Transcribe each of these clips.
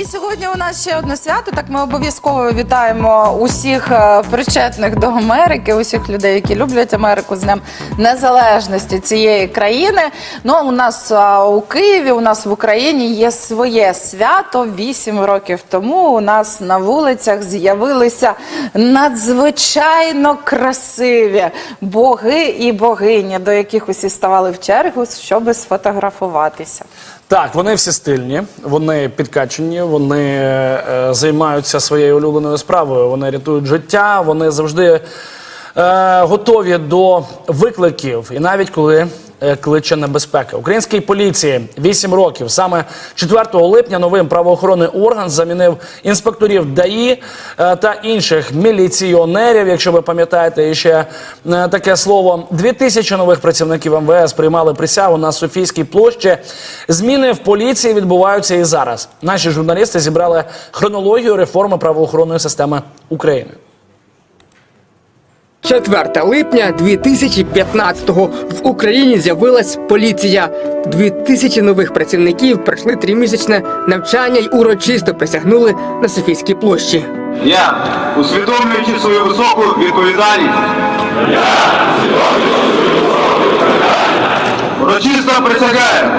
І сьогодні у нас ще одне свято. Так ми обов'язково вітаємо усіх е, причетних до Америки, усіх людей, які люблять Америку з Днем Незалежності цієї країни. Ну у нас е, у Києві, у нас в Україні є своє свято. Вісім років тому у нас на вулицях з'явилися надзвичайно красиві боги і богині, до яких усі ставали в чергу, щоб сфотографуватися. Так, вони всі стильні, вони підкачені, вони е, займаються своєю улюбленою справою, вони рятують життя, вони завжди е, готові до викликів, і навіть коли кличе небезпека. Українській поліції 8 років. Саме 4 липня новим правоохоронний орган замінив інспекторів ДАІ е, та інших міліціонерів. Якщо ви пам'ятаєте, ще е, таке слово. Дві тисячі нових працівників МВС приймали присягу на Софійській площі. Зміни в поліції відбуваються і зараз. Наші журналісти зібрали хронологію реформи правоохоронної системи України. 4 липня 2015-го в Україні з'явилась поліція. Дві тисячі нових працівників пройшли тримісячне навчання й урочисто присягнули на Софійській площі. Я, усвідомлюючи свою високу відповідальність, урочисто присягаю,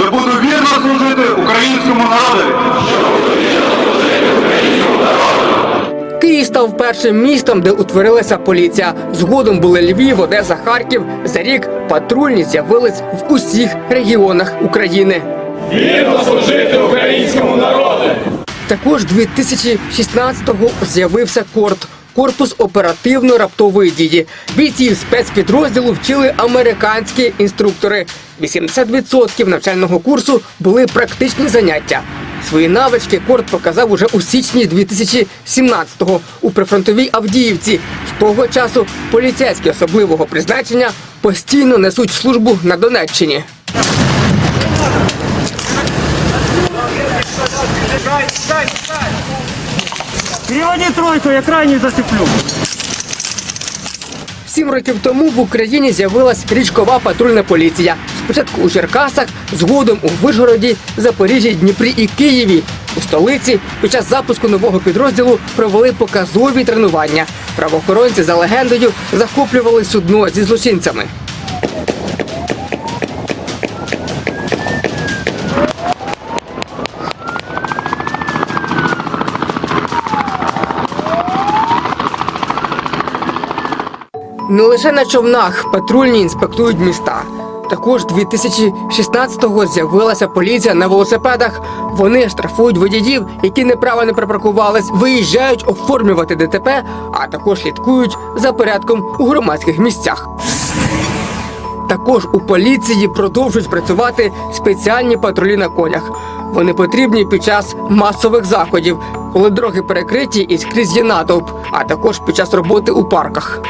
що буду вірно служити українському народові. Став першим містом, де утворилася поліція. Згодом були Львів, Одеса, Харків. За рік патрульні з'явились в усіх регіонах України. Вірно служити українському народу. Також 2016-го з'явився корт. Корпус оперативно-раптової дії. Бійців спецпідрозділу вчили американські інструктори. 80% навчального курсу були практичні заняття. Свої навички корт показав уже у січні 2017-го у прифронтовій Авдіївці. З того часу поліцейські особливого призначення постійно несуть службу на Донеччині. Переводи тройку, я крайній зацеплю. Сім років тому в Україні з'явилась річкова патрульна поліція. Спочатку у Черкасах, згодом у Вишгороді, Запоріжжі, Дніпрі і Києві. У столиці під час запуску нового підрозділу провели показові тренування. Правоохоронці за легендою захоплювали судно зі злочинцями. Не лише на човнах патрульні інспектують міста. Також 2016-го з'явилася поліція на велосипедах. Вони штрафують водіїв, які неправильно припаркувались, виїжджають оформлювати ДТП, а також слідкують за порядком у громадських місцях. Також у поліції продовжують працювати спеціальні патрулі на конях. Вони потрібні під час масових заходів, коли дороги перекриті і скрізь є натовп, а також під час роботи у парках.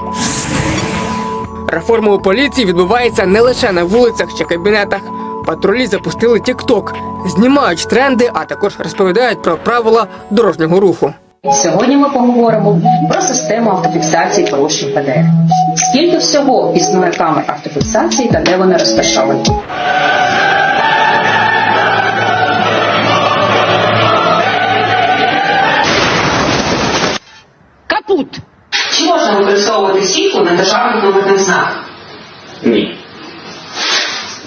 Реформа у поліції відбувається не лише на вулицях чи кабінетах. Патрулі запустили TikTok, знімають тренди, а також розповідають про правила дорожнього руху. Сьогодні ми поговоримо про систему автофіксації порушень ПДР. Скільки всього існує камер автофіксації та де вони розташовані? Використовувати на державних номерних знаках? Ні.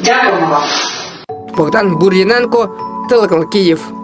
Дякуємо вам. Богдан Бур'яненко, телеканал Київ.